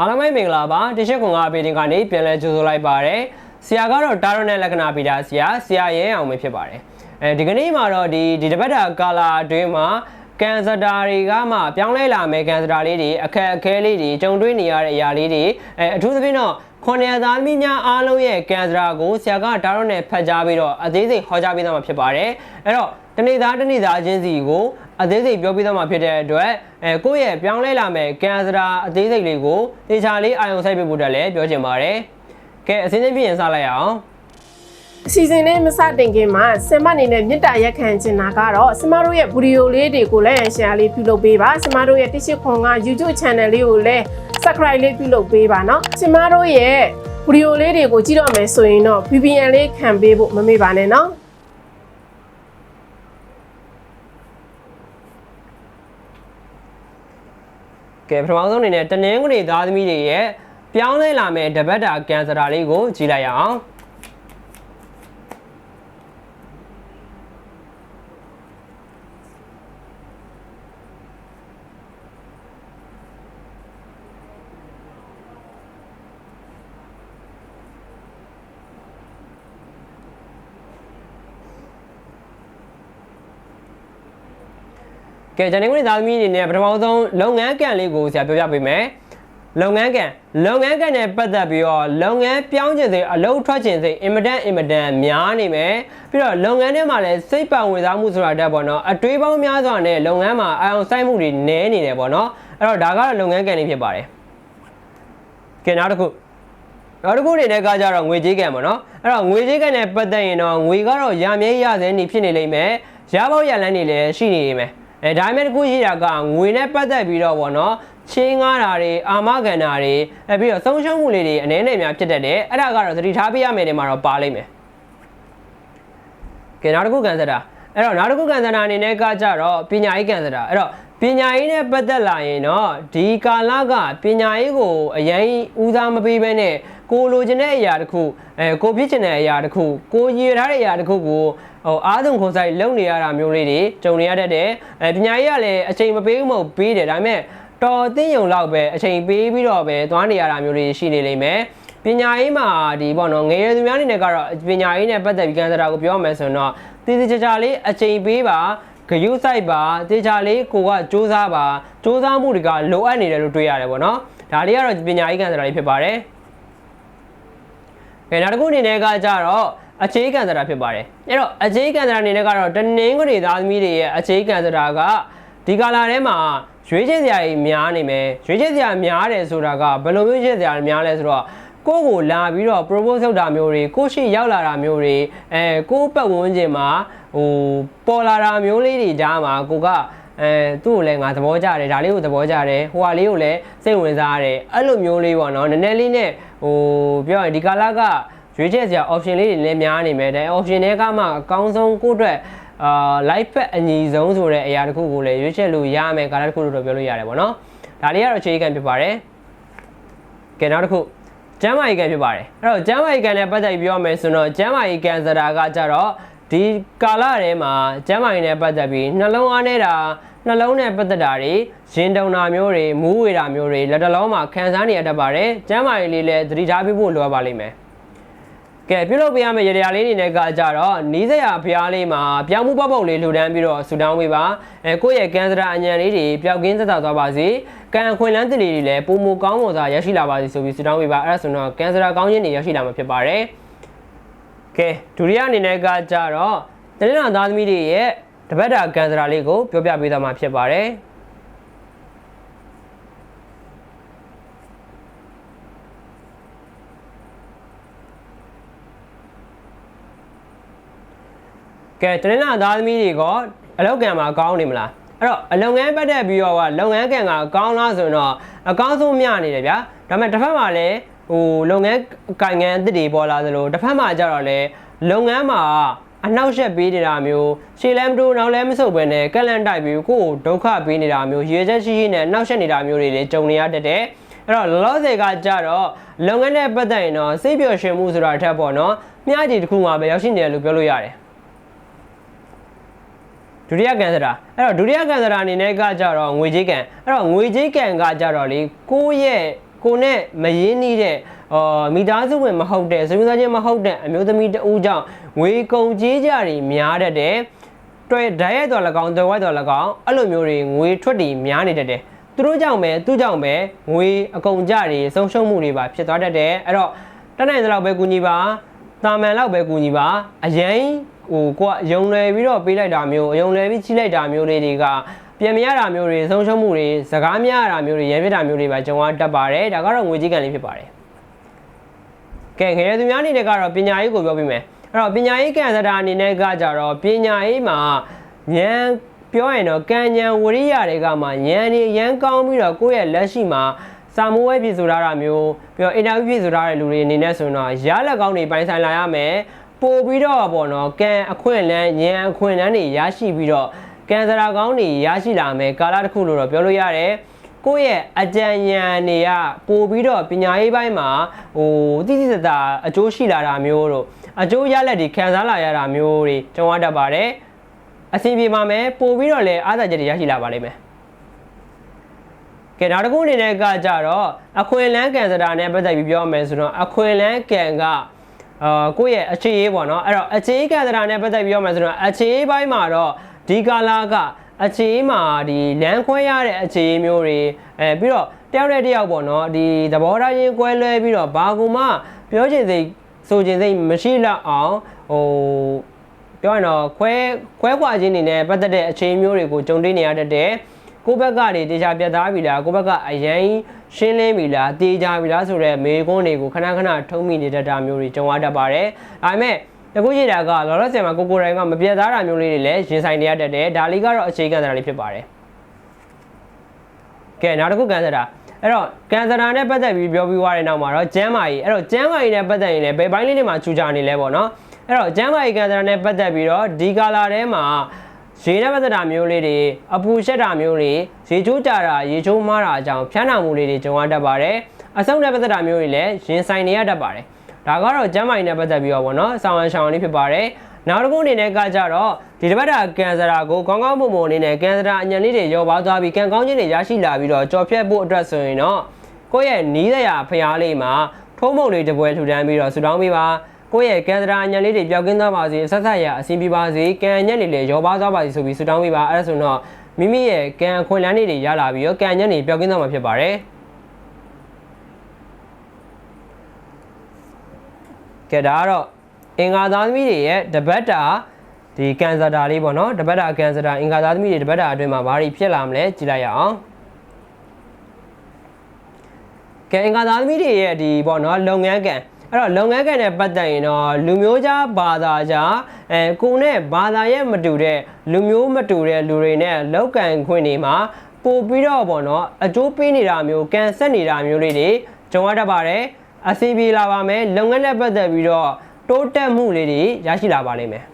အားလုံးပဲမင်္ဂလာပါတရှိခွန်ကပေတင်ကနေပြန်လဲကြိုဆိုလိုက်ပါတယ်ဆရာကတော့တာရိုနဲ့လက္ခဏာပီတာဆရာဆရာရဲအောင်ပဲဖြစ်ပါတယ်အဲဒီကနေ့မှာတော့ဒီဒီတပတ်တာကာလာအတွင်းမှာကန်ဆာတာတွေကမှပြောင်းလဲလာမယ်ကန်ဆာတာလေးတွေအခက်အခဲလေးတွေကြုံတွေ့နေရတဲ့အရာလေးတွေအဲအထူးသဖြင့်တော့ခွန်ရသားသမီးများအားလုံးရဲ့ကန်ဆာတာကိုဆရာကတာရိုနဲ့ဖတ်ကြားပြီးတော့အသေးစိတ်ဟောကြားပေးသွားမှာဖြစ်ပါတယ်အဲ့တော့တနေ့သားတနေ့သားချင်းစီကို အသေးစိတ်ပြောပြသွားမှာဖြစ်တဲ့အတွက်အဲကိုယ့်ရဲ့ပြောင်းလဲလာမဲ့ကန်ဆာတာအသေးစိတ်လေးကိုတေချာလေးအာရုံစိုက်ပေးဖို့တက်လည်းပြောချင်ပါတယ်ကဲအစင်းစင်းပြရင်စလိုက်အောင် အစီအစဉ်လေးမစတင်ခင်မှာဆင်မအနေနဲ့မြစ်တာရက်ခံချင်တာကတော့ဆင်မတို့ရဲ့ဗီဒီယိုလေးတွေကိုလည်း share လေးပြုလုပ်ပေးပါဆင်မတို့ရဲ့တစ်ရှိခွန်က YouTube channel လေးကိုလည်း subscribe လေးပြုလုပ်ပေးပါเนาะဆင်မတို့ရဲ့ဗီဒီယိုလေးတွေကိုကြည့်တော့မယ်ဆိုရင်တော့ VPN လေးခံပေးဖို့မမေ့ပါနဲ့เนาะ ကဲပထမဆုံးအနေနဲ့တနင်္ဂနွေသားသမီးတွေရဲ့ပြောင်းလဲလာမဲ့တပတ်တာကန်ဆာတာလေးကိုကြည့်လိုက်ရအောင် ကဲဂျန်နေဝင်သားသမီးအနေနဲ့ပထမဆုံးလုပ်ငန်းကန်လေးကိုဆရာပြောပြပေးမယ်လုပ်ငန်းကန်လုပ်ငန်းကန်နဲ့ပတ်သက်ပြီးတော့လုပ်ငန်းပြောင်းခြင်းစိတ်အလုပ်ထွက်ခြင်းစိတ်အင်မတန်အင်မတန်များနေမယ်ပြီးတော့လုပ်ငန်းထဲမှာလည်းစိတ်ပံဝင်စားမှုဆိုတာတက်ပေါ့နော်အတွေးပေါင်းများစွာနဲ့လုပ်ငန်းမှာအာရုံစိုက်မှုတွေနည်းနေတယ်ပေါ့နော်အဲ့တော့ဒါကတော့လုပ်ငန်းကန်လေးဖြစ်ပါတယ်ကဲနောက်တစ်ခုနောက်တစ်ခုအနေနဲ့ကကြတော့ငွေကြေးကံပေါ့နော်အဲ့တော့ငွေကြေးကံနဲ့ပတ်သက်ရင်တော့ငွေကတော့ရမြဲရစဲနေဖြစ်နေလိမ့်မယ်ရပေါက်ရလန်းနေလည်းရှိနေနေမယ် အဲဒါပေမဲ့တစ်ခုရှိတာကငွေနဲ့ပတ်သက်ပြီးတော့ပေါ့နော်ချင်းငားတာတွေအာမခံတာတွေအဲပြီးတော့ဆုံးရှုံးမှုလေးတွေအနည်းနဲ့များဖြစ်တတ်တယ်အဲ့ဒါကတော့သတိထားပေးရမယ်နေမှာတော့ပါလိမ့်မယ်ကဲနောက်တစ်ခုကန်စတာအဲ့တော့နောက်တစ်ခုကန်စတာအနေနဲ့ကကြတော့ပညာရေးကန်စတာအဲ့တော့ပညာရေးနဲ့ပတ်သက်လာရင်တော့ဒီကာလကပညာရေးကိုအရင်ဦးစားမပေးဘဲနဲ့ကိုလိုချင်တဲ့အရာတစ်ခုအဲကိုဖြစ်ချင်တဲ့အရာတစ်ခုကိုရည်ထားတဲ့အရာတစ်ခုကို ဟိုအားဆုံးခွန်ဆိုင်လုံနေရတာမျိုးလေးတွေကြုံနေရတတ်တယ်အဲပညာရေးကလည်းအချိန်မပေးဘူးမဟုတ်ပေးတယ်ဒါပေမဲ့တော်သိယုံလောက်ပဲအချိန်ပေးပြီးတော့ပဲသွားနေရတာမျိုးလေးရှိနေလိမ့်မယ်ပညာရေးမှာဒီပေါ့နော်ငယ်ရွယ်သူများအနေနဲ့ကတော့ပညာရေးနဲ့ပတ်သက်ပြီးကန်စတာကိုပြောရမယ်ဆိုရင်တော့တည်တည်ကြကြလေးအချိန်ပေးပါဂယုစိုက်ပါတေချာလေးကိုကစူးစမ်းပါစူးစမ်းမှုတွေကလိုအပ်နေတယ်လို့တွေ့ရတယ်ပေါ့နော်ဒါလေးကတော့ပညာရေးကန်စတာလေးဖြစ်ပါတယ်ကဲနောက်တစ်ခုအနေနဲ့ကကြတော့ အခြေခံစတာဖြစ်ပါတယ်အဲ့တော့အခြေခံစတာအနေနဲ့ကတော့တနင်္ဂနွေသားသမီးတွေရဲ့အခြေခံစတာကဒီကာလာထဲမှာရွေးချယ်စရာကြီးများနေမယ်ရွေးချယ်စရာများတယ်ဆိုတာကဘယ်လိုမျိုးရွေးချယ်စရာများလဲဆိုတော့ကိုယ့်ကိုလာပြီးတော့ propose လုပ်တာမျိုးတွေကိုယ့်ရှိရောက်လာတာမျိုးတွေအဲကိုယ့်ပတ်ဝန်းကျင်မှာဟိုပေါ်လာတာမျိုးလေးတွေကြားမှာကိုကအဲသူ့ကိုလည်းငါသဘောကျတယ်ဒါလေးကိုသဘောကျတယ်ဟိုဟာလေးကိုလည်းစိတ်ဝင်စားရတယ်အဲ့လိုမျိုးလေးပေါ့နော်နည်းနည်းလေးနဲ့ဟိုပြောရင်ဒီကာလက ရွေးချယ်စရာ option လေးတွေလည်းများနေမယ်ဒါ option တွေကမှအကောင်းဆုံးကိုယ့်အတွက်အာ life path အညီဆုံးဆိုတဲ့အရာတစ်ခုကိုလည်းရွေးချယ်လို့ရမယ်ကာလတစ်ခုလို့တော့ပြောလို့ရတယ်ပေါ့နော်ဒါလေးကတော့အခြေခံဖြစ်ပါတယ်ကဲနောက်တစ်ခုကျမ်းမာရေးကန်ဖြစ်ပါတယ်အဲ့တော့ကျမ်းမာရေးကန်နဲ့ပတ်သက်ပြီးပြောမယ်ဆိုတော့ကျမ်းမာရေးကန်စတာကကြတော့ဒီကာလထဲမှာကျမ်းမာရေးနဲ့ပတ်သက်ပြီးနှလုံးအားနေတာနှလုံးနဲ့ပတ်သက်တာတွေရင်တုံတာမျိုးတွေမူးဝေတာမျိုးတွေလက်တလုံးမှာခံစားနေရတတ်ပါတယ်ကျမ်းမာရေးလေးလည်းသတိထားပြီးဖို့လိုအပ်ပါလိမ့်မယ် ကဲပြုလုပ်ပေးရမယ့်ရတရားလေးအနေနဲ့ကကြတော့နီးစရာဖျားလေးမှာပြောင်းမှုပေါက်ပေါက်လေးလှူဒန်းပြီးတော့ဆူတောင်းပေးပါအဲကိုယ့်ရဲ့ကန်စရာအညံလေးတွေပျောက်ကင်းသက်သာသွားပါစေကံအခွင့်လန်းတလီတွေလည်းပုံမကောင်းမွန်စွာရရှိလာပါစေဆိုပြီးဆူတောင်းပေးပါအဲ့ဒါဆိုတော့ကန်စရာကောင်းခြင်းတွေရရှိလာမှာဖြစ်ပါတယ်ကဲဒုတိယအနေနဲ့ကကြတော့တနင်္လာသားသမီးတွေရဲ့တပတ်တာကန်စရာလေးကိုပြောပြပေးသွားမှာဖြစ်ပါတယ် ကဲတနင်္လာသားသမီးတွေကအလောက်ကံမှာကောင်းနေမလားအဲ့တော့အလုပ်ငန်းပတ်သက်ပြီးတော့ကလုပ်ငန်းကံကကောင်းလားဆိုရင်တော့အကောင်းဆုံးမျှနေတယ်ဗျာဒါပေမဲ့တစ်ဖက်မှာလည်းဟိုလုပ်ငန်းကိုင်ငန်းအသစ်တွေပေါ်လာသလိုတစ်ဖက်မှာကျတော့လည်းလုပ်ငန်းမှာအနှောက်အယှက်ပေးနေတာမျိုးရှေ့လဲမတိုးနောက်လဲမဆုပ်ပဲနဲ့ကက်လန်တိုက်ပြီးကိုယ့်ကိုဒုက္ခပေးနေတာမျိုးရေချက်ရှိရှိနဲ့နှောက်ယှက်နေတာမျိုးတွေလည်းကြုံနေရတတ်တယ်အဲ့တော့လောလောဆယ်ကကြတော့လုပ်ငန်းနဲ့ပတ်သက်ရင်တော့စိတ်ပျော်ရွှင်မှုဆိုတာတစ်ထက်ပေါ့နော်မျှကြီးတစ်ခုမှပဲရောက်ရှိနေတယ်လို့ပြောလို့ရတယ် ဒုတိယကန်စတာအဲ့တော့ဒုတိယကန်စတာအနေနဲ့ကကြတော့ငွေကြေးကန်အဲ့တော့ငွေကြေးကန်ကကြတော့လေကိုယ့်ရဲ့ကိုနဲ့မရင်းနှီးတဲ့အော်မိသားစုဝင်မဟုတ်တဲ့ဆွေမျိုးသားချင်းမဟုတ်တဲ့အမျိုးသမီးတဦးကြောင့်ငွေကုန်ကြေးကြတွေများတတ်တယ်တွေ့ဓာတ်ရိုက်တော်၎င်းတော်ဝိုက်တော်၎င်းအဲ့လိုမျိုးတွေငွေထွက်တွေများနေတတ်တယ်သူတို့ကြောင့်ပဲသူ့ကြောင့်ပဲငွေအကုန်ကြတွေဆုံးရှုံးမှုတွေပါဖြစ်သွားတတ်တယ်အဲ့တော့တတ်နိုင်တဲ့လောက်ပဲကူညီပါတာမန်လောက်ပဲကူညီပါအရင် ဟိုကိုကယုံလွယ်ပြီးတော့ပေးလိုက်တာမျိုးယုံလွယ်ပြီးချိလိုက်တာမျိုးလေးတွေကပြန်မရတာမျိုးတွေဆုံးရှုံးမှုတွေစကားမရတာမျိုးတွေရံပြစ်တာမျိုးတွေပါကြုံရတတ်ပါတယ်ဒါကတော့ငွေကြီးကန်လေးဖြစ်ပါတယ်ကဲငယ်သူများအနေနဲ့ကတော့ပညာရေးကိုပြောပြမယ်အဲ့တော့ပညာရေးကန်စတာအနေနဲ့ကကြတော့ပညာရေးမှာဉာဏ်ပြောရင်တော့ကံဉာဏ်ဝရိယတွေကမှဉာဏ်နေရန်ကောင်းပြီးတော့ကိုယ့်ရဲ့လက်ရှိမှာစာမိုးဝဲပြည်ဆိုထားတာမျိုးပြီးတော့အင်တာဗျူးပြည်ဆိုထားတဲ့လူတွေအနေနဲ့ဆိုရင်တော့ရလက်ကောင်းတွေပိုင်ဆိုင်လာရမယ် ပို့ပြီးတော့ပေါ့နော်ကံအခွင့်အလန်းဉာဏ်အခွင့်အလန်းတွေရရှိပြီးတော့ကံစရာကောင်းတွေရရှိလာမယ်ကာလတစ်ခုလို့တော့ပြောလို့ရတယ်ကိုယ့်ရဲ့အကြံဉာဏ်တွေကပို့ပြီးတော့ပညာရေးပိုင်းမှာဟိုတိတိကျကျအကျိုးရှိလာတာမျိုးတို့အကျိုးရလက်တွေခံစားလာရတာမျိုးတွေကြုံရတတ်ပါတယ်အစီအပြေပါမယ်ပို့ပြီးတော့လည်းအားသာချက်တွေရရှိလာပါလိမ့်မယ်ကဲနောက်တစ်ခုအနေနဲ့ကကြတော့အခွင့်အလန်းကန်စတာနဲ့ပတ်သက်ပြီးပြောမယ်ဆိုတော့အခွင့်အလန်းကန်က အာကိုယ့်ရဲ့အခြေရေးပေါ့နော်အဲ့တော့အခြေရေးကန်စတာနဲ့ပတ်သက်ပြီးပြောမယ်ဆိုတော့အခြေရေးပိုင်းမှာတော့ဒီကာလာကအခြေရေးမှာဒီလမ်းခွဲရတဲ့အခြေရေးမျိုးတွေအဲပြီးတော့တယောက်နဲ့တယောက်ပေါ့နော်ဒီသဘောထားချင်းကွဲလွဲပြီးတော့ဘာကူမှပြောချင်စိတ်ဆိုချင်စိတ်မရှိတော့အောင်ဟိုပြောရင်တော့ခွဲခွဲခွာခြင်းနေနဲ့ပတ်သက်တဲ့အခြေမျိုးတွေကိုကြုံတွေ့နေရတတ်တယ် ကိုယ့်ဘက်ကနေတေချာပြတ်သားပြီလားကိုယ့်ဘက်ကအရင်ရှင်းလင်းပြီလားတေချာပြီလားဆိုတော့မေကွန်းတွေကိုခဏခဏထုံးမိနေတတ်တာမျိုးတွေကြုံရတတ်ပါတယ်ဒါပေမဲ့တကူရတာကလောလောဆယ်မှာကိုကိုယ်တိုင်ကမပြတ်သားတာမျိုးလေးတွေလည်းရင်ဆိုင်နေရတတ်တယ်ဒါလေးကတော့အခြေခံစရာလေးဖြစ်ပါတယ်ကဲနောက်တစ်ခုကန်စတာအဲ့တော့ကန်စတာနဲ့ပတ်သက်ပြီးပြောပြီးသွားတဲ့နောက်မှာတော့ကျမ်းမာရေးအဲ့တော့ကျမ်းမာရေးနဲ့ပတ်သက်ရင်လည်းဘယ်ပိုင်းလေးတွေမှာချူချနေလဲပေါ့နော်အဲ့တော့ကျမ်းမာရေးကန်စတာနဲ့ပတ်သက်ပြီးတော့ဒီကာလာထဲမှာ ရေနဲ့ပတ်သက်တာမျိုးလေးတွေအပူရှက်တာမျိုးတွေရေချိုးကြတာရေချိုးမားတာအကြောင်းဖျန်းနာမှုလေးတွေကြုံရတတ်ပါတယ်အဆုံးနဲ့ပတ်သက်တာမျိုးတွေလည်းရင်ဆိုင်နေရတတ်ပါတယ်ဒါကတော့ကျမ်းမာရေးနဲ့ပတ်သက်ပြီးတော့ဗောနော်ဆောင်းရရှောင်းလေးဖြစ်ပါတယ်နောက်တစ်ခုအနေနဲ့ကကြတော့ဒီတစ်ပတ်တာကန်ဆာကိုကောင်းကောင်းမွန်မွန်အနေနဲ့ကန်ဆာအညံလေးတွေရောပါသွားပြီးကံကောင်းခြင်းတွေရရှိလာပြီးတော့ကြော်ဖြတ်ဖို့အတွက်ဆိုရင်တော့ကိုယ့်ရဲ့နီးစရာဖျားလေးမှာထုံးမုံလေးတစ်ပွဲထူတန်းပြီးတော့ဆူတောင်းပေးပါ ကိုယ့်ရဲ့ကန်ဆာအညံလေးတွေပျောက်ကင်းသွားပါစေဆက်ဆက်ရအဆင်ပြေပါစေကံညက်လေးလည်းရောပါသွားပါစေဆိုပြီးဆူတောင်းပေးပါအဲ့ဒါဆိုတော့မိမိရဲ့ကံအခွင့်အလမ်းတွေရလာပြီးတော့ကံညက်တွေပျောက်ကင်းသွားမှာဖြစ်ပါတယ်ကဲဒါကတော့အင်္ဂါသားသမီးတွေရဲ့တပတ်တာဒီကန်ဆာတာလေးပေါ့နော်တပတ်တာကန်ဆာတာအင်္ဂါသားသမီးတွေတပတ်တာအတွင်းမှာဘာတွေဖြစ်လာမလဲကြည့်လိုက်ရအောင်ကဲအင်္ဂါသားသမီးတွေရဲ့ဒီပေါ့နော်လုပ်ငန်းကံ အဲ့တော့လုပ်ငန်းကံနဲ့ပတ်သက်ရင်တော့လူမျိုးခြားဘာသာခြားအဲကိုနဲ့ဘာသာရဲ့မတူတဲ့လူမျိုးမတူတဲ့လူတွေနဲ့လောက်ကံခွင့်တွေမှာပို့ပြီးတော့ပေါ့နော်အကျိုးပေးနေတာမျိုးကန်ဆက်နေတာမျိုးလေးတွေကြုံရတတ်ပါတယ်အစီပြေလာပါမယ်လုပ်ငန်းနဲ့ပတ်သက်ပြီးတော့တိုးတက်မှုလေးတွေရရှိလာပါလိမ့်မယ်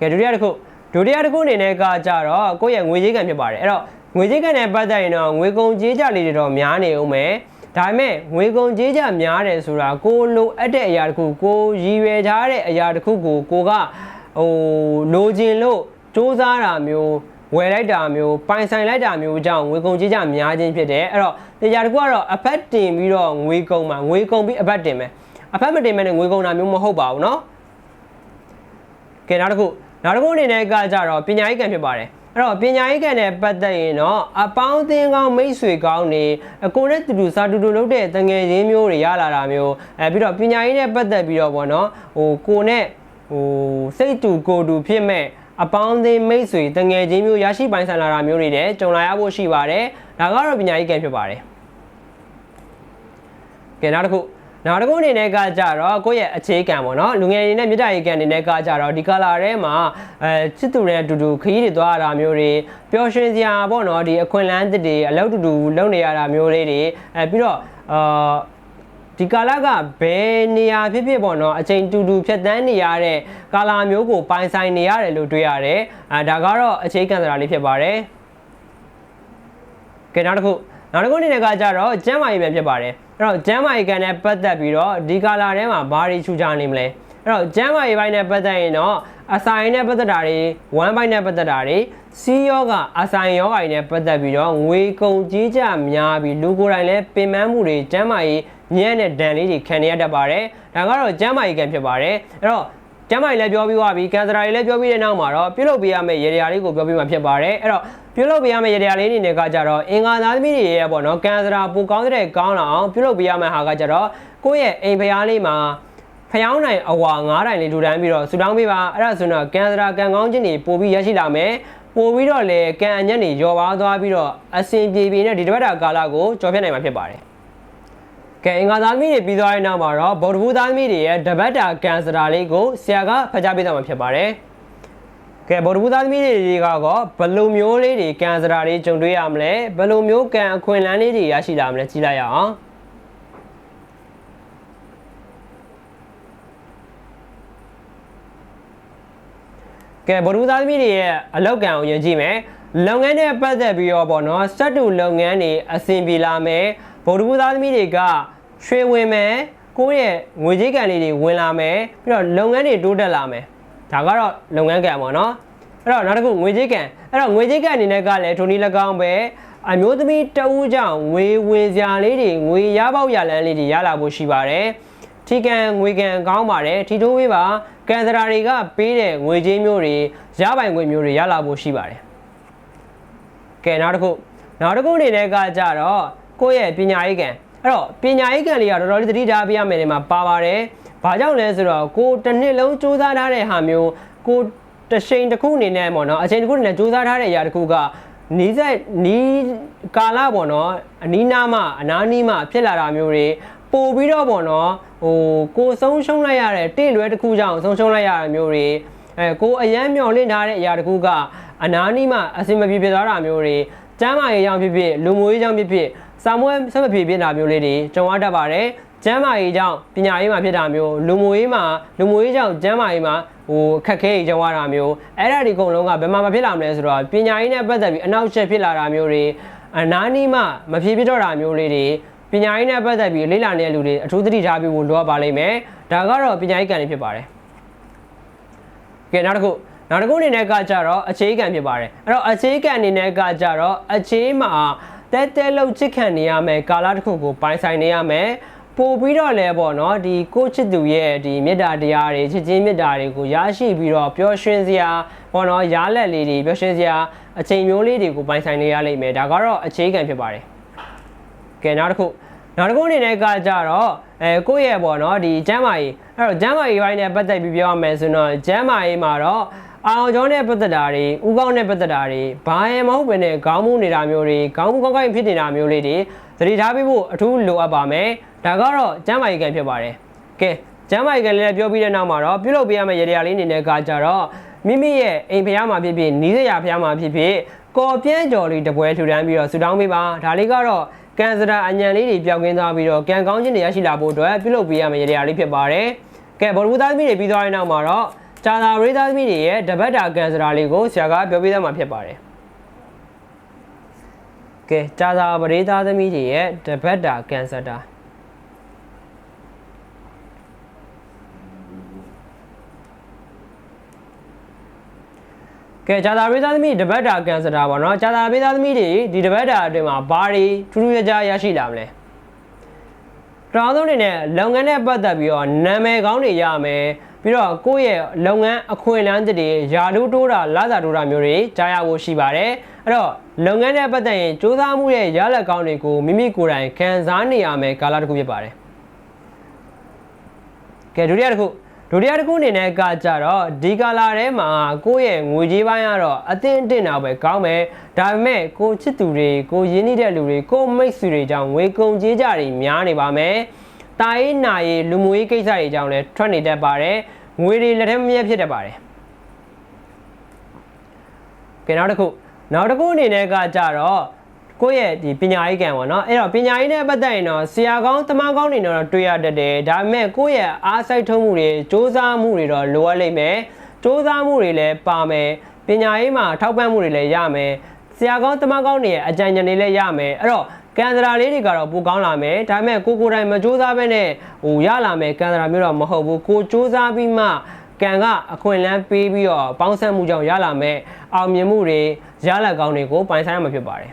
ကဲဒုတိယတစ်ခုဒုတိယတစ်ခုအနေနဲ့ကကြတော့ကိုယ့်ရဲ့ငွေကြေးကံဖြစ်ပါတယ်အဲ့တော့ငွေကြေးကံနဲ့ပတ်သက်ရင်တော့ငွေကုန်ကြေးကြလေးတွေတော့များနေဦးမယ် ဒါပေမဲ့ငွေကုန်ကြေးကြများတယ်ဆိုတာကိုလိုအပ်တဲ့အရာတစ်ခုကိုရည်ရွယ်ထားတဲ့အရာတစ်ခုကိုကိုကဟိုလိုချင်လို့စူးစမ်းတာမျိုးဝယ်လိုက်တာမျိုးပိုင်ဆိုင်လိုက်တာမျိုးကြောင့်ငွေကုန်ကြေးကြများခြင်းဖြစ်တယ်အဲ့တော့တရားတစ်ခုကတော့အဖက်တင်ပြီးတော့ငွေကုန်မှာငွေကုန်ပြီးအဖက်တင်မယ်အဖက်မတင်မဲ့ငွေကုန်တာမျိုးမဟုတ်ပါဘူးเนาะကဲနောက်တစ်ခုနောက်တစ်ခုအနေနဲ့ကကြတော့ပညာရေးကံဖြစ်ပါတယ် အဲ့တော့ပညာရေးကံနဲ့ပတ်သက်ရင်တော့အပေါင်းအသင်းကောင်းမိတ်ဆွေကောင်းနေအကိုနဲ့တူတူစာတူတူလုပ်တဲ့တငယ်ချင်းမျိုးတွေရလာတာမျိုးအဲပြီးတော့ပညာရေးနဲ့ပတ်သက်ပြီးတော့ဗောနော်ဟိုကိုနဲ့ဟိုစိတ်တူကိုတူဖြစ်မဲ့အပေါင်းအသင်းမိတ်ဆွေတငယ်ချင်းမျိုးရရှိပိုင်ဆိုင်လာတာမျိုးတွေလည်းကြုံလာရဖို့ရှိပါတယ်ဒါကတော့ပညာရေးကံဖြစ်ပါတယ်ကဲနောက်တစ်ခု နောက်တစ်ခုအနေနဲ့ကကြတော့ကိုယ့်ရဲ့အခြေခံပေါ့နော်လူငယ်တွေနဲ့မြစ်တာရေးကံအနေနဲ့ကကြတော့ဒီကာလာထဲမှာအဲချစ်သူတွေနဲ့အတူတူခရီးတွေသွားရတာမျိုးတွေပျော်ရွှင်စရာပေါ့နော်ဒီအခွင့်အလမ်းသစ်တွေအလုပ်တူတူလုပ်နေရတာမျိုးလေးတွေအဲပြီးတော့အာဒီကာလကဘယ်နေရာဖြစ်ဖြစ်ပေါ့နော်အချိန်တူတူဖြတ်တန်းနေရတဲ့ကာလာမျိုးကိုပိုင်ဆိုင်နေရတယ်လို့တွေ့ရတယ်အဲဒါကတော့အခြေခံစရာလေးဖြစ်ပါတယ်ကဲနောက်တစ်ခု နောက်တစ်ခုအနေနဲ့ကကြတော့ကျမ်းမာရေးပဲဖြစ်ပါတယ်အဲ့တော့ကျမ်းမာရေးကန်နဲ့ပတ်သက်ပြီးတော့ဒီကာလာထဲမှာဘာတွေထူခြားနေမလဲအဲ့တော့ကျမ်းမာရေးပိုင်းနဲ့ပတ်သက်ရင်တော့အဆိုင်နဲ့ပတ်သက်တာတွေဝမ်းပိုင်းနဲ့ပတ်သက်တာတွေစီးယောဂအဆိုင်ယောဂတွေနဲ့ပတ်သက်ပြီးတော့ငွေကုန်ကြီးကြများပြီးလူကိုယ်တိုင်လည်းပင်ပန်းမှုတွေကျန်းမာရေးညံ့တဲ့ဒဏ်လေးတွေခံရတတ်ပါတယ်ဒါကတော့ကျန်းမာရေးကံဖြစ်ပါတယ်အဲ့တော့ကျမ်းမာရေးလည်းပြောပြီးသွားပြီကန်စရာရေးလည်းပြောပြီးတဲ့နောက်မှာတော့ပြုလုပ်ပေးရမယ့်ရေရာလေးကိုပြောပြီးမှဖြစ်ပါတယ်အဲ့တော့ ပြုလုပ်ပေးရမယ့်ရေရာလေးအနေနဲ့ကကြတော့အင်္ဂါသားသမီးတွေရဲ့ပေါ့နော်ကန်စရာပူကောင်းတဲ့ကောင်းလာအောင်ပြုလုပ်ပေးရမယ့်ဟာကကြတော့ကိုယ့်ရဲ့အိမ်ဖျားလေးမှာဖျောင်းနိုင်အဝါ9တိုင်လေးထူတန်းပြီးတော့ဆူတောင်းပေးပါအဲ့ဒါဆိုတော့ကန်စရာကန်ကောင်းခြင်းတွေပို့ပြီးရရှိလာမယ်ပို့ပြီးတော့လေကန်အညက်တွေရောပါသွားပြီးတော့အစင်ပြေပြေနဲ့ဒီတစ်ပတ်တာကာလကိုကြော်ဖြတ်နိုင်မှာဖြစ်ပါတယ်ကဲအင်္ဂါသားသမီးတွေပြီးသွားတဲ့နောက်မှာတော့ဗုဒ္ဓဘူးသားသမီးတွေရဲ့တပတ်တာကန်စရာလေးကိုဆရာကဖတ်ကြားပေးသွားမှာဖြစ်ပါတယ် ကဲဗုဒ္ဓဘူးသားသမီးတွေကတော့ဘယ်လိုမျိုးလေးတွေကန်စရာလေးကြုံတွေ့ရမလဲဘယ်လိုမျိုးကန်အခွင့်အလမ်းလေးတွေရရှိလာမလဲကြည့်လိုက်ရအောင်ကဲဗုဒ္ဓဘူးသားသမီးတွေရဲ့အလောက်ကံကိုယဉ်ကြည့်မယ်လုပ်ငန်းနဲ့ပတ်သက်ပြီးတော့ပေါ့နော်စက်တူလုပ်ငန်းတွေအဆင်ပြေလာမယ်ဗုဒ္ဓဘူးသားသမီးတွေကရွှေဝင်မယ်ကိုယ့်ရဲ့ငွေကြေးကံလေးတွေဝင်လာမယ်ပြီးတော့လုပ်ငန်းတွေတိုးတက်လာမယ် ဒါကတော့လုပ်ငန်းကံပေါ့နော်အဲ့တော့နောက်တစ်ခုငွေကြေးကံအဲ့တော့ငွေကြေးကံအနေနဲ့ကလည်းထိုနည်း၎င်းပဲအမျိုးသမီးတဦးကြောင့်ငွေဝင်စရာလေးတွေငွေရပေါက်ရလန်းလေးတွေရလာဖို့ရှိပါတယ်ထီကံငွေကံကောင်းပါတယ်ထီတိုးပေးပါကံစရာတွေကပေးတဲ့ငွေကြေးမျိုးတွေရပိုင်ငွေမျိုးတွေရလာဖို့ရှိပါတယ်ကဲနောက်တစ်ခုနောက်တစ်ခုအနေနဲ့ကကြတော့ကိုယ့်ရဲ့ပညာရေးကံအဲ့တော့ပညာရေးကံလေးကတော်တော်လေးသတိထားပြရမယ်နေမှာပါပါတယ် ဘာကြောင့်လဲဆိုတော့ကိုတစ်နှစ်လုံးစူးစမ်းထားတဲ့ဟာမျိုးကိုတစ်ချိန်တစ်ခုအနေနဲ့ပေါ့နော်အချိန်တစ်ခုအနေနဲ့စူးစမ်းထားတဲ့အရာတစ်ခုကနီးစက်နီးကာလပေါ့နော်အနီးနားမှအနားနီးမှဖြစ်လာတာမျိုးတွေပို့ပြီးတော့ပေါ့နော်ဟိုကိုဆုံးရှုံးလိုက်ရတဲ့တင့်လွဲတစ်ခုကြောင့်ဆုံးရှုံးလိုက်ရတာမျိုးတွေအဲကိုအယမ်းမျောလင့်ထားတဲ့အရာတစ်ခုကအနားနီးမှအစင်မပြေဖြစ်သွားတာမျိုးတွေကျမ်းမာရေးကြောင့်ဖြစ်ဖြစ်လူမှုရေးကြောင့်ဖြစ်ဖြစ်စာမွေးဆက်မပြေဖြစ်တာမျိုးလေးတွေကြုံရတတ်ပါတယ် ကျမ်းမာရေးကြောင့်ပညာရေးမှာဖြစ်တာမျိုးလူမှုရေးမှာလူမှုရေးကြောင့်ကျမ်းမာရေးမှာဟိုခက်ခဲရေးကြုံရတာမျိုးအဲ့ဒါဒီအကုန်လုံးကဘယ်မှာမဖြစ်လာမလဲဆိုတော့ပညာရေးနဲ့ပတ်သက်ပြီးအနောက်ချက်ဖြစ်လာတာမျိုးတွေအနားနီးမှမဖြစ်ဖြစ်တော့တာမျိုးလေးတွေပညာရေးနဲ့ပတ်သက်ပြီးလေ့လာနေတဲ့လူတွေအထူးသတိထားပြီးဖို့လိုအပ်ပါလိမ့်မယ်ဒါကတော့ပညာရေးကံတွေဖြစ်ပါတယ်ကဲနောက်တစ်ခုနောက်တစ်ခုအနေနဲ့ကကြတော့အခြေခံဖြစ်ပါတယ်အဲ့တော့အခြေခံအနေနဲ့ကကြတော့အခြေမှာတဲတဲလောက်ချစ်ခံနေရမယ်ကာလတစ်ခုကိုပိုင်ဆိုင်နေရမယ် ပို့ပြီးတော့လဲပေါ့နော်ဒီကိုချစ်သူရဲ့ဒီမေတ္တာတရားတွေချစ်ချင်းမေတ္တာတွေကိုရရှိပြီးတော့ပျော်ရွှင်စရာပေါ့နော်ရားလက်လေးတွေပျော်ရွှင်စရာအချိန်မျိုးလေးတွေကိုပိုင်ဆိုင်နေရလိမ့်မယ်ဒါကတော့အခြေခံဖြစ်ပါတယ်ကဲနောက်တစ်ခုနောက်တစ်ခုအနေနဲ့ကကြတော့အဲကိုယ့်ရဲ့ပေါ့နော်ဒီကျမ်းမာရေးအဲ့တော့ကျမ်းမာရေးဘိုင်းနဲ့ပတ်သက်ပြီးပြောရမယ်ဆိုတော့ကျမ်းမာရေးမှာတော့အောင်ကျောင်းနဲ့ပတ်သက်တာတွေဥကောင်းနဲ့ပတ်သက်တာတွေဘာရင်မဟုတ်ဘဲနဲ့ခေါင်းမှုနေတာမျိုးတွေခေါင်းမှုကောင်းကောင်းဖြစ်နေတာမျိုးလေးတွေသတိထားပြီးဖို့အထူးလိုအပ်ပါမယ် ဒါကတော့ကျမ်းမာရေးကံဖြစ်ပါတယ်ကဲကျမ်းမာရေးကံလေးလည်းပြောပြီးတဲ့နောက်မှာတော့ပြုလုပ်ပေးရမယ့်ရေရာလေးအနေနဲ့ကကြတော့မိမိရဲ့အိမ်ဖျားမှာဖြစ်ဖြစ်နီးစရာဖျားမှာဖြစ်ဖြစ်ကော်ပြဲကြော်လေးတပွဲထူထမ်းပြီးတော့ဆူတောင်းပေးပါဒါလေးကတော့ကံစရာအညံလေးတွေပြောင်းကင်းသွားပြီးတော့ကံကောင်းခြင်းတွေရရှိလာဖို့အတွက်ပြုလုပ်ပေးရမယ့်ရေရာလေးဖြစ်ပါတယ်ကဲဘော်လူသားသမီးတွေပြီးသွားတဲ့နောက်မှာတော့ဂျာသာရေးသားသမီးတွေရဲ့တပတ်တာကန်စရာလေးကိုဆရာကပြောပြသားမှာဖြစ်ပါတယ်ကဲဂျာသာပရိသားသမီးတွေရဲ့တပတ်တာကန်စတာ ကဲဂျာသာပေးသားသမီးတပတ်တာကန်စတာပေါ့နော်ဂျာသာပေးသားသမီးတွေဒီတပတ်တာအတွင်းမှာဘာတွေထူးထူးခြားခြားရရှိလာမလဲတောင်းဆုံးနေနဲ့လုပ်ငန်းနဲ့ပတ်သက်ပြီးတော့နာမည်ကောင်းတွေရမယ်ပြီးတော့ကိုယ့်ရဲ့လုပ်ငန်းအခွင့်အလမ်းတွေယာလူတိုးတာလစာတိုးတာမျိုးတွေကြားရဖို့ရှိပါတယ်အဲ့တော့လုပ်ငန်းနဲ့ပတ်သက်ရင်စူးစမ်းမှုရဲ့ရလဒ်ကောင်းတွေကိုမိမိကိုယ်တိုင်ခံစားနေရမယ်ကာလတစ်ခုဖြစ်ပါတယ်ကဲဒုတိယတစ်ခု ဒုတိယတစ်ခုအနေနဲ့ကကြတော့ဒီကာလာထဲမှာကိုယ့်ရဲ့ငွေကြေးပိုင်းကတော့အသင့်အတင့်တော့ပဲကောင်းမယ်ဒါပေမဲ့ကိုချစ်သူတွေကိုရင်းနှီးတဲ့လူတွေကိုမိတ်ဆွေတွေကြောင့်ငွေကုန်ကြေးကြတွေများနေပါမယ်တာရေးနာရေးလူမှုရေးကိစ္စတွေကြောင့်လည်းထွက်နေတတ်ပါတယ်ငွေတွေလက်ထဲမမြဲဖြစ်တတ်ပါတယ်ကဲနောက်တစ်ခုနောက်တစ်ခုအနေနဲ့ကကြတော့ ကိုယ့်ရဲ့ဒီပညာရေးကံပေါ့နော်အဲ့တော့ပညာရေးနဲ့ပတ်သက်ရင်တော့ဆရာကောင်းတမကောင်းတွေတော့တွေ့ရတတ်တယ်ဒါပေမဲ့ကိုယ့်ရဲ့အားစိုက်ထုံးမှုတွေစ조사မှုတွေတော့လိုအပ်လိမ့်မယ်စ조사မှုတွေလည်းပါမယ်ပညာရေးမှာထောက်ပံ့မှုတွေလည်းရမယ်ဆရာကောင်းတမကောင်းတွေရဲ့အကြံဉာဏ်တွေလည်းရမယ်အဲ့တော့ကန်စရာလေးတွေကတော့ပိုကောင်းလာမယ်ဒါပေမဲ့ကိုကိုယ်တိုင်မစ조사ဘဲနဲ့ဟိုရလာမယ်ကန်စရာမျိုးတော့မဟုတ်ဘူးကိုစ조사ပြီးမှ ကံကအခွင့်အလန်းပေးပြီးတော့ပေါင်းဆက်မှုကြောင့်ရလာမဲ့အောင်မြင်မှုတွေရလဒ်ကောင်းတွေကိုပိုင်ဆိုင်ရမှာဖြစ်ပါတယ်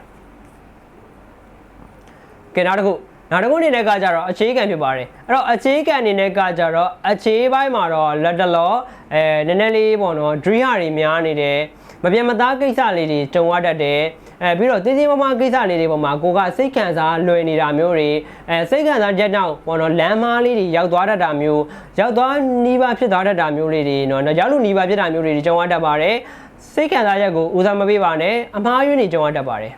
ကဲနောက်တစ်ခုနောက်တစ်ခုအနေနဲ့ကကြတော့အခြေခံဖြစ်ပါတယ်အဲ့တော့အခြေခံအနေနဲ့ကကြတော့အခြေပိုင်းမှာတော့လက်တလောအဲနည်းနည်းလေးပေါ့နော် dream ဟာတွေများနေတယ်မပြတ်မသားကိစ္စလေးတွေကြုံရတတ်တယ်အဲပြီးတော့တင်းတင်းမာမာကိစ္စလေးတွေပေါ်မှာကိုကစိတ်ခံစားလွယ်နေတာမျိုးတွေအဲစိတ်ခံစားချက်ကြောင့်ပေါ့နော်လမ်းမားလေးတွေရောက်သွားတတ်တာမျိုးရောက်သွားနီးပါးဖြစ်သွားတတ်တာမျိုးလေးတွေနော်ရောက်လို့နီးပါးဖြစ်တာမျိုးတွေကြုံရတတ်ပါတယ်စိတ်ခံစားချက်ကိုဦးစားမပေးပါနဲ့အမှားယွင်းတွေကြုံရတတ်ပါတယ်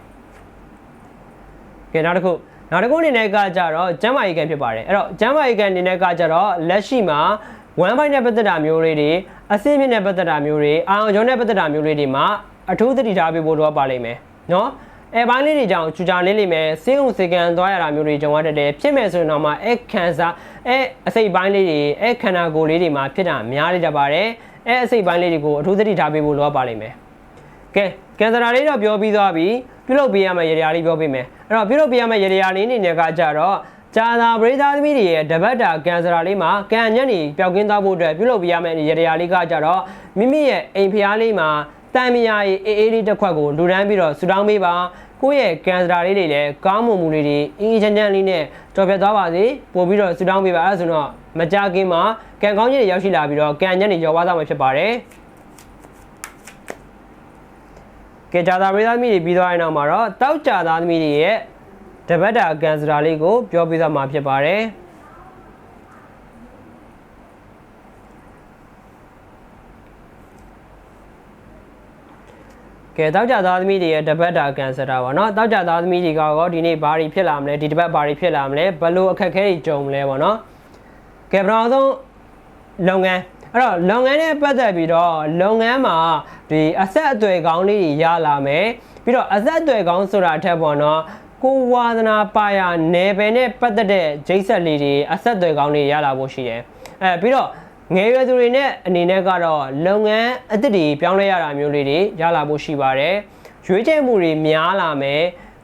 ကဲနောက်တစ်ခု နောက်တစ်ခုအနေနဲ့ကကြတော့ကျမ်းမာရေးကံဖြစ်ပါတယ်အဲ့တော့ကျမ်းမာရေးကံအနေနဲ့ကကြတော့လက်ရှိမှာ1 byte နဲ့ပတ်သက်တာမျိုးလေးတွေအစိမ့်မြင့်နဲ့ပတ်သက်တာမျိုးတွေအာရုံကြောနဲ့ပတ်သက်တာမျိုးလေးတွေမှာအထူးသတိထားပေးဖို့လိုအပ်ပါလိမ့်မယ်နော်အဲပိုင်းလေးတွေကြောင့်ချူချာလေးလိမ့်မယ်စေုံစေကန်သွားရတာမျိုးတွေကြုံရတတ်တယ်ဖြစ်မယ်ဆိုရင်တော့မှအဲခံစားအဲအစိတ်ပိုင်းလေးတွေအဲခန္ဓာကိုယ်လေးတွေမှာဖြစ်တာများနေတတ်ပါတယ်အဲအစိတ်ပိုင်းလေးတွေကိုအထူးသတိထားပေးဖို့လိုအပ်ပါလိမ့်မယ်ကဲ ကင်ဆာလေးတော့ပြောပြီးသွားပြီပြုလုပ်ပေးရမယ့်ရည်ရည်လေးပြောပေးမယ်အဲ့တော့ပြုလုပ်ပေးရမယ့်ရည်ရည်လေးအနေနဲ့ကကြတော့ဂျာသာပရိသတ်သမီးတွေရဲ့တပတ်တာကန်ဆာလေးမှာကန်ညက်နေပျောက်ကင်းသွားဖို့အတွက်ပြုလုပ်ပေးရမယ့်ရည်ရည်လေးကကြတော့မိမိရဲ့အိမ်ဖျားလေးမှာတန်မြာရေးအေးအေးလေးတစ်ခွက်ကိုလူတန်းပြီးတော့ဆူတောင်းပေးပါကိုယ့်ရဲ့ကန်ဆာလေးတွေလည်းကောင်းမွန်မှုလေးတွေအင်းချမ်းချမ်းလေးနဲ့တော်ပြတ်သွားပါစေပို့ပြီးတော့ဆူတောင်းပေးပါအဲဆိုတော့မကြခင်မှာကန်ကောင်းကြီးတွေရောက်ရှိလာပြီးတော့ကန်ညက်နေရောသွားသွားမှာဖြစ်ပါတယ် ကဲဂျာသာပရိသတ်မိတွေပြီးသွားရင်နောက်မှာတော့တောက်ဂျာသားသမီးတွေရဲ့တပတ်တာအကန်စရာလေးကိုပြောပြသွားမှာဖြစ်ပါတယ်ကဲတောက်ကြသားသမီးတွေရဲ့တပတ်တာကန်ဆယ်တာပေါ့နော်တောက်ကြသားသမီးတွေကတော့ဒီနေ့ဘာတွေဖြစ်လာမလဲဒီတပတ်ဘာတွေဖြစ်လာမလဲဘယ်လိုအခက်အခဲတွေကြုံမလဲပေါ့နော်ကဲပထမဆုံးလုပ်ငန်း အဲ့တော့လုပ်ငန်းနဲ့ပတ်သက်ပြီးတော့လုပ်ငန်းမှာဒီအဆက်အသွယ်ကောင်းလေးတွေရလာမယ်ပြီးတော့အဆက်အသွယ်ကောင်းဆိုတာအထက်ပေါ့နော်ကိုဝါသနာပါရနယ်ပယ်နဲ့ပတ်သက်တဲ့ဂျိတ်ဆက်လေးတွေအဆက်အသွယ်ကောင်းတွေရလာဖို့ရှိတယ်အဲပြီးတော့ငယ်ရွယ်သူတွေနဲ့အနေနဲ့ကတော့လုပ်ငန်းအသစ်တွေပြောင်းလဲရတာမျိုးလေးတွေရလာဖို့ရှိပါတယ်ရွေးချယ်မှုတွေများလာမယ်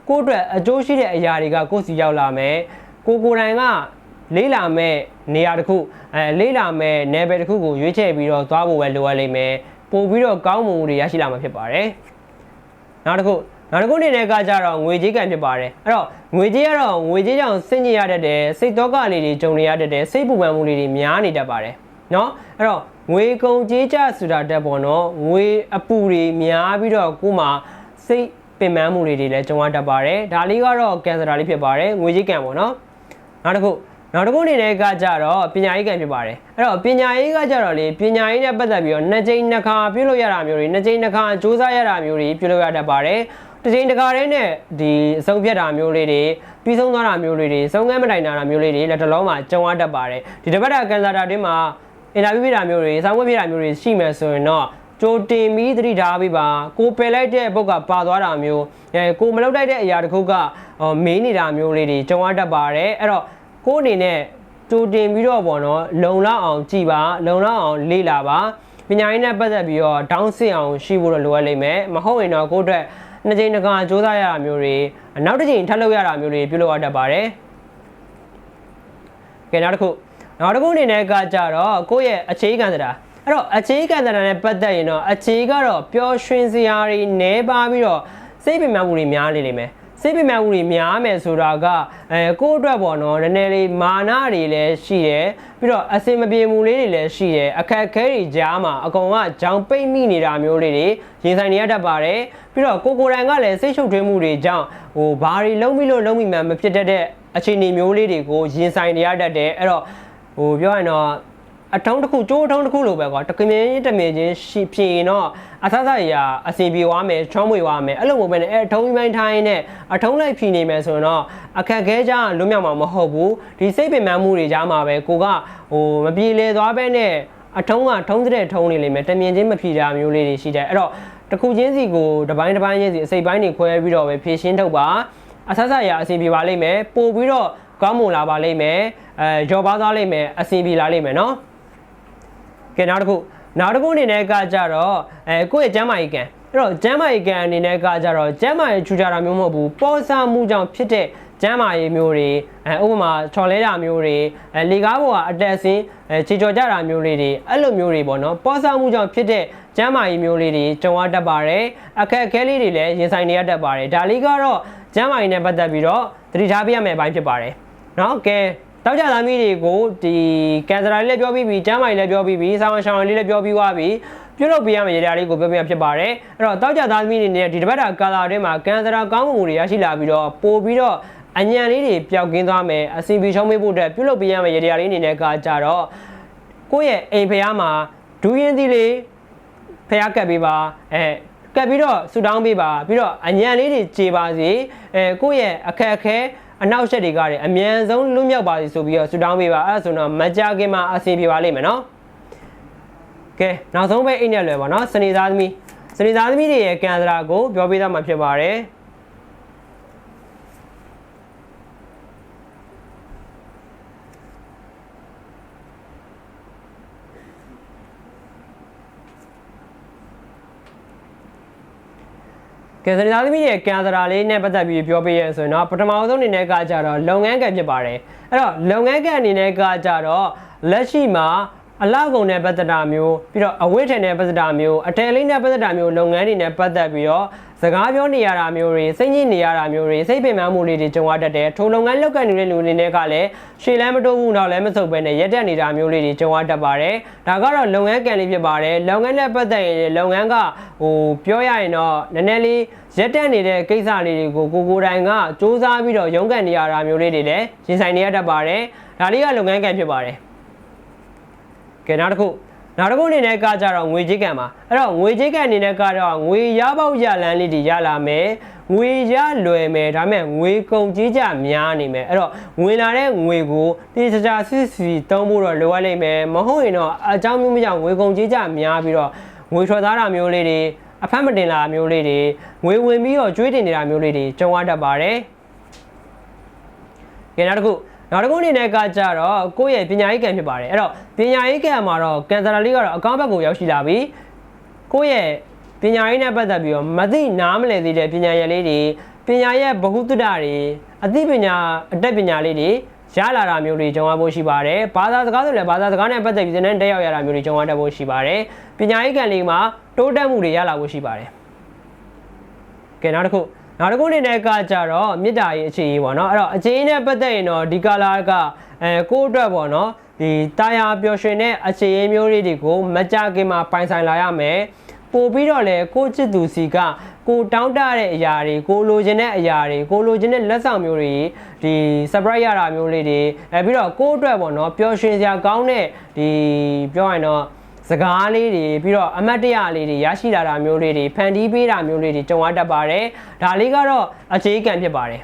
ကိုယ့်အတွက်အကျိုးရှိတဲ့အရာတွေကကိုယ့်စီရောက်လာမယ်ကိုကိုယ်တိုင်က လေးလာမဲ့နေရာတစ်ခုအဲလေးလာမဲ့နယ်ပယ်တစ်ခုကိုရွေးချယ်ပြီးတော့သွားဖို့ပဲလိုအပ်လိမ့်မယ်ပို့ပြီးတော့ကောင်းမွန်မှုတွေရရှိလာမှာဖြစ်ပါတယ်နောက်တစ်ခုနောက်တစ်ခုအနေနဲ့ကကြတော့ငွေကြေးကံဖြစ်ပါတယ်အဲ့တော့ငွေကြေးကတော့ငွေကြေးကြောင့်စိတ်ညစ်ရတတ်တယ်စိတ်တော့ကလေးတွေကြုံနေရတတ်တယ်စိတ်ပူပန်မှုလေးတွေများနေတတ်ပါတယ်เนาะအဲ့တော့ငွေကုန်ကြေးကြဆိုတာတက်ပေါ့နော်ငွေအပူတွေများပြီးတော့ကိုယ်မှာစိတ်ပင်ပန်းမှုတွေတွေလည်းကြုံရတတ်ပါတယ်ဒါလေးကတော့ကင်ဆာလေးဖြစ်ပါတယ်ငွေကြေးကံပေါ့နော်နောက်တစ်ခု နောက်တစ်ခုအနေနဲ့ကကြတော့ပညာရေးကံဖြစ်ပါတယ်အဲ့တော့ပညာရေးကကြတော့လေပညာရေးနဲ့ပတ်သက်ပြီးတော့နှစ်ကြိမ်နှစ်ခါပြုလုပ်ရတာမျိုးတွေနှစ်ကြိမ်နှစ်ခါစူးစမ်းရတာမျိုးတွေပြုလုပ်ရတတ်ပါတယ်တစ်ကြိမ်တစ်ခါတည်းနဲ့ဒီအဆုံးဖြတ်တာမျိုးလေးတွေပြီးဆုံးသွားတာမျိုးလေးတွေဆုံးခန်းမတိုင်တာမျိုးလေးတွေလက်တလုံးမှာကြုံရတတ်ပါတယ်ဒီတစ်ပတ်တာကန်ဆာတာတင်းမှာအင်တာဗျူးပြတာမျိုးတွေစောင်းဝဲပြတာမျိုးတွေရှိမယ်ဆိုရင်တော့ကြိုတင်ပြီးသတိထားပြီးပါကိုပယ်လိုက်တဲ့ဘုတ်ကပါသွားတာမျိုးအဲကိုမလောက်တိုက်တဲ့အရာတစ်ခုကမေးနေတာမျိုးလေးတွေကြုံရတတ်ပါတယ်အဲ့တော့ ကိုအနေနဲ့ကြိုတင်ပြီးတော့ပေါ့နော် လုံလောက်အောင်ကြည်ပါလုံလောက်အောင်လေ့လာပါပညာရေးနဲ့ပတ်သက်ပြီးတော့ဒေါင်းဆင်အောင်ရှိဖို့တော့လိုအပ်လိမ့်မယ်မဟုတ်ရင်တော့ကိုယ့်အတွက်နှစ်ကြိမ်တစ်ခါစူးစမ်းရတာမျိုးတွေနောက်တစ်ကြိမ်ထပ်လုပ်ရတာမျိုးတွေပြုလုပ်ရတတ်ပါတယ်ကဲနောက်တစ်ခုနောက်တစ်ခုအနေနဲ့ကကြတော့ကိုယ့်ရဲ့အခြေခံသတာအဲ့တော့အခြေခံသတာနဲ့ပတ်သက်ရင်တော့အခြေကတော့ပျော်ရွှင်စရာတွေနဲပါပြီးတော့စိတ်ပင်ပန်းမှုတွေများနေလိမ့်မယ် စိတ်ပင်ပန်းမှုတွေများမယ်ဆိုတာကအဲကိုယ့်အတွက်ပေါ့နော်နည်းနည်းလေးမာနတွေလည်းရှိတယ်ပြီးတော့အစင်မပြေမှုလေးတွေလည်းရှိတယ်အခက်အခဲတွေကြားမှာအကောင်ကကြောင်ပိတ်မိနေတာမျိုးလေးတွေရင်ဆိုင်နေရတတ်ပါတယ်ပြီးတော့ကိုကိုယ်တိုင်ကလည်းစိတ်ရှုပ်ထွေးမှုတွေကြောင့်ဟိုဘာတွေလုံးပြီးလို့လုံးမိမှန်မဖြစ်တတ်တဲ့အခြေအနေမျိုးလေးတွေကိုရင်ဆိုင်နေရတတ်တယ်အဲ့တော့ဟိုပြောရရင်တော့ အထုံးတစ်ခုကျိုးအထုံးတစ်ခုလိုပဲကွာတကမြင်းတမင်ချင်းရှိဖြစ်ရင်တော့အဆဆရာအစီပြေသွားမယ်ချောင်းမွေသွားမယ်အဲ့လိုမျိုးပဲနဲ့အဲအထုံးပြီးပိုင်းထိုင်းနဲ့အထုံးလိုက်ဖြီနေမယ်ဆိုရင်တော့အခက်ခဲကြလွတ်မြောက်မှာမဟုတ်ဘူးဒီစိတ်ပင်ပန်းမှုတွေကြားမှာပဲကိုကဟိုမပြေလေသွားပဲနဲ့အထုံးကထုံးတဲ့ထုံးနေလိမ့်မယ်တမင်ချင်းမဖြီတာမျိုးလေးတွေရှိတယ်အဲ့တော့တစ်ခုချင်းစီကိုတစ်ပိုင်းတစ်ပိုင်းချင်းစီအစိပ်ပိုင်းတွေခွဲပြီးတော့ပဲဖြည့်ရှင်းထုတ်ပါအဆဆရာအစီပြေပါလိမ့်မယ်ပို့ပြီးတော့ကောင်းမွန်လာပါလိမ့်မယ်အဲကြော်ပါသွားလိမ့်မယ်အစီပြေလာလိမ့်မယ်နော် ကဲနောက်တစ်ခုနောက်တစ်ခုအနေနဲ့ကကြတော့အဲကိုယ့်ရဲ့ကျမ်းမာရေးကံအဲ့တော့ကျမ်းမာရေးကံအနေနဲ့ကကြတော့ကျမ်းမာရေးထူကြတာမျိုးမဟုတ်ဘူးပေါ်ဆမှုကြောင့်ဖြစ်တဲ့ကျမ်းမာရေးမျိုးတွေအဲဥပမာချော်လဲတာမျိုးတွေအဲလေကားပေါ်ကအတက်ဆင်းအဲခြေချော်ကြတာမျိုးလေးတွေအဲ့လိုမျိုးတွေပေါ့နော်ပေါ်ဆမှုကြောင့်ဖြစ်တဲ့ကျမ်းမာရေးမျိုးလေးတွေကြုံရတတ်ပါတယ်အခက်အခဲလေးတွေလည်းရင်ဆိုင်နေရတတ်ပါတယ်ဒါလေးကတော့ကျမ်းမာရေးနဲ့ပတ်သက်ပြီးတော့သတိထားပြရမယ့်အပိုင်းဖြစ်ပါတယ်နော်ကဲ တောက်ကြသားမီးတွေကိုဒီကန်စရာလေးလည်းပြောပြီးပြီကျမ်းမာရေးလည်းပြောပြီးပြီဆောင်းရှောင်းလေးလည်းပြောပြီးသွားပြီပြုလုပ်ပေးရမယ့်ရေဒါလေးကိုပြောပြဖြစ်ပါတယ်အဲ့တော့တောက်ကြသားသမီးတွေနဲ့ဒီတစ်ပတ်တာကာလာအတွင်းမှာကန်စရာကောင်းမှုတွေရရှိလာပြီးတော့ပို့ပြီးတော့အညံလေးတွေပျောက်ကင်းသွားမယ်အစီပီချုံးမေးဖို့အတွက်ပြုလုပ်ပေးရမယ့်ရေဒါလေးအနေနဲ့ကကြတော့ကိုယ့်ရဲ့အိမ်ဖျားမှာဒူးရင်သီးလေးဖျားကပ်ပေးပါအဲကပ်ပြီးတော့ဆူတောင်းပေးပါပြီးတော့အညံလေးတွေကြေပါစေအဲကိုယ့်ရဲ့အခက်အခဲ အနောက်ရှက်တွေကလည်းအမြန်ဆုံးလွတ်မြောက်ပါစေဆိုပြီးတော့ဆူတောင်းပေးပါအဲ့ဒါဆိုတော့မကြခင်မှာအဆင်ပြေပါလိမ့်မယ်နော်ကဲနောက်ဆုံးပဲအိတ်နဲ့လွယ်ပါနော်စနေသားသမီးစနေသားသမီးတွေရဲ့ကံစရာကိုပြောပြသားမှာဖြစ်ပါတယ် ကဲစနေသားသမီးရဲ့ကံစရာလေးနဲ့ပတ်သက်ပြီးပြောပြရဲဆိုရင်တော့ပထမဆုံးအနေနဲ့ကကြတော့လုပ်ငန်းကံဖြစ်ပါတယ်အဲ့တော့လုပ်ငန်းကံအနေနဲ့ကကြတော့လက်ရှိမှာ အလောက်ကုန်တဲ့ပတ်သက်တာမျိုးပြီးတော့အဝိထည်တဲ့ပတ်သက်တာမျိုးအတယ်လေးနဲ့ပတ်သက်တာမျိုးလုပ်ငန်းတွေနဲ့ပတ်သက်ပြီးတော့စကားပြောနေရတာမျိုးတွေစိတ်ညစ်နေရတာမျိုးတွေစိတ်ပင်ပန်းမှုလေးတွေကြုံရတတ်တယ်ထိုလုပ်ငန်းလုပ်ကိုင်နေတဲ့လူတွေနဲ့ကလည်းရှေ့လမ်းမတိုးဘူးတော့လည်းမဆုပ်ပဲနဲ့ရက်တက်နေတာမျိုးလေးတွေကြုံရတတ်ပါတယ်ဒါကတော့လုပ်ငန်းကံလေးဖြစ်ပါတယ်လုပ်ငန်းနဲ့ပတ်သက်ရင်လုပ်ငန်းကဟိုပြောရရင်တော့နည်းနည်းလေးရက်တက်နေတဲ့ကိစ္စလေးတွေကိုကိုကိုယ်တိုင်ကစူးစမ်းပြီးတော့ရုန်းကန်နေရတာမျိုးလေးတွေလည်းရင်ဆိုင်နေရတတ်ပါတယ်ဒါလေးကလုပ်ငန်းကံဖြစ်ပါတယ် ကဲနောက်တစ်ခုနောက်တစ်ခုအနေနဲ့ကကြတော့ငွေကြေးကံပါအဲ့တော့ငွေကြေးကံအနေနဲ့ကတော့ငွေရပေါက်ရလန်းလေးတွေရလာမယ်ငွေရလွယ်မယ်ဒါပေမဲ့ငွေကုန်ကြီးကြများနေမယ်အဲ့တော့ငွေလာတဲ့ငွေကိုတိကျကျစစ်စီတုံးဖို့တော့လိုအပ်လိမ့်မယ်မဟုတ်ရင်တော့အကြောင်းမျိုးမကြောင့်ငွေကုန်ကြီးကြများပြီးတော့ငွေထွက်သားတာမျိုးလေးတွေအဖက်မတင်လာမျိုးလေးတွေငွေဝင်ပြီးတော့ကျွေးတင်နေတာမျိုးလေးတွေကြုံရတတ်ပါတယ်ကဲနောက်တစ်ခု နောက်တစ်ခုအနေနဲ့ကကြတော့ကိုယ့်ရဲ့ပညာရေးကံဖြစ်ပါတယ်အဲ့တော့ပညာရေးကံမှာတော့ကန်စရာလေးကတော့အကောင့်ဘက်ကိုရောက်ရှိလာပြီကိုယ့်ရဲ့ပညာရေးနဲ့ပတ်သက်ပြီးတော့မသိနားမလည်သေးတဲ့ပညာရည်လေးတွေပညာရဲ့ဗဟုသုတတွေအသိပညာအတတ်ပညာလေးတွေရလာတာမျိုးတွေကြုံရဖို့ရှိပါတယ်ဘာသာစကားဆိုလည်းဘာသာစကားနဲ့ပတ်သက်ပြီးသင်တန်းတက်ရောက်ရတာမျိုးတွေကြုံရတတ်ဖို့ရှိပါတယ်ပညာရေးကံလေးမှာတိုးတက်မှုတွေရလာဖို့ရှိပါတယ်ကဲနောက်တစ်ခု နောက်တစ်ခုအနေနဲ့ကကြတော့မေတ္တာရေးအခြေရေးပေါ့နော်အဲ့တော့အခြေရေးနဲ့ပတ်သက်ရင်တော့ဒီကာလာကအဲကိုယ့်အတွက်ပေါ့နော်ဒီတာယာပျော်ရွှင်တဲ့အခြေရေးမျိုးလေးတွေကိုမကြခင်မှာပိုင်ဆိုင်လာရမယ်ပို့ပြီးတော့လေကိုချစ်သူစီကကိုတောင်းတတဲ့အရာတွေကိုလိုချင်တဲ့အရာတွေကိုလိုချင်တဲ့လက်ဆောင်မျိုးတွေဒီ surprise ရတာမျိုးလေးတွေအဲပြီးတော့ကိုယ့်အတွက်ပေါ့နော်ပျော်ရွှင်စရာကောင်းတဲ့ဒီပြောရရင်တော့ စကားလေးတွေပြီးတော့အမတ်တရလေးတွေရရှိလာတာမျိုးလေးတွေဖန်တီးပေးတာမျိုးလေးတွေကြုံရတတ်ပါတယ်ဒါလေးကတော့အခြေခံဖြစ်ပါတယ်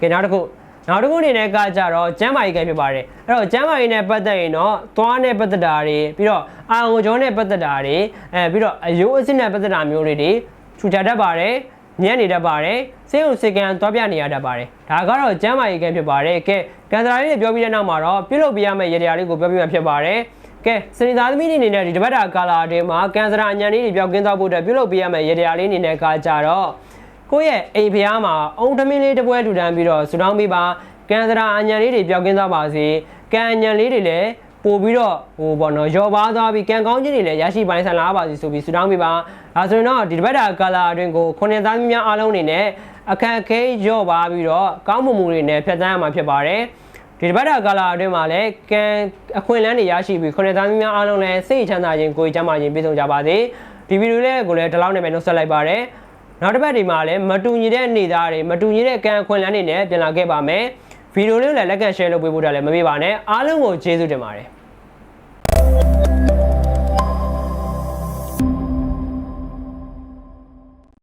ကဲနောက်တစ်ခုနောက်တစ်ခုအနေနဲ့ကကြတော့ကျမ်းမာရေးကဖြစ်ပါတယ်အဲ့တော့ကျမ်းမာရေးနဲ့ပတ်သက်ရင်တော့သွားနဲ့ပတ်သက်တာတွေပြီးတော့အာရုံကြောနဲ့ပတ်သက်တာတွေအဲပြီးတော့အယိုးအစစ်နဲ့ပတ်သက်တာမျိုးလေးတွေထူခြားတတ်ပါတယ်ညံ့နေတတ်ပါတယ်စေုံစေကန်သွားပြနေရတတ်ပါတယ်ဒါကတော့ကျမ်းမာရေးကဖြစ်ပါတယ်ကဲကန်စရာလေးတွေပြောပြီးတဲ့နောက်မှာတော့ပြုလုပ်ပြရမယ့်ရေတရားလေးကိုပြောပြမှာဖြစ်ပါတယ် ကဲစနေသားသမီးတွေအနေနဲ့ဒီတပတ်တာကာလာအတွင်းမှာကန်စရာအညံလေးတွေပြောက်ကင်းသွားဖို့အတွက်ပြုလုပ်ပြရမယ့်ရေတရားလေးအနေနဲ့ကကြတော့ကိုယ့်ရဲ့အိမ်ဖျားမှာအုံထမင်းလေးတစ်ပွဲထူထမ်းပြီးတော့ဆူတောင်းပေးပါကန်စရာအညံလေးတွေပြောက်ကင်းသွားပါစေကန်အညံလေးတွေလည်းပို့ပြီးတော့ဟိုပေါ့နော်ရော်ပါသွားပြီးကံကောင်းခြင်းတွေလည်းရရှိပိုင်းဆိုင်လာပါစေဆိုပြီးဆူတောင်းပေးပါဒါဆိုရင်တော့ဒီတပတ်တာကာလာအတွင်းကိုခုနှစ်သားများအားလုံးအနေနဲ့အခက်အခဲရော့ပါပြီးတော့ကောင်းမှုမှုတွေနဲ့ဖျက်ဆီးရမှာဖြစ်ပါတယ် ဒီတပတ်တာကာလာအတွင်းမှာလည်းကံအခွင့်အလန်းတွေရရှိပြီးခုနှစ်သားများအားလုံးလည်းစိတ်ချမ်းသာခြင်းကိုယ်ကျန်းမာခြင်းပြည့်စုံကြပါစေဒီဗီဒီယိုလေးကိုလည်းဒီလောက်နဲ့ပဲနှုတ်ဆက်လိုက်ပါတယ်နောက်တစ်ပတ်ဒီမှာလည်းမတူညီတဲ့နေသားတွေမတူညီတဲ့ကံအခွင့်အလန်းတွေနဲ့ပြန်လာခဲ့ပါမယ်ဗီဒီယိုလေးကိုလည်းလက်ခံ share လုပ်ပေးဖို့တာလည်းမမေ့ပါနဲ့အားလုံးကိုကျေးဇူးတင်ပါတယ်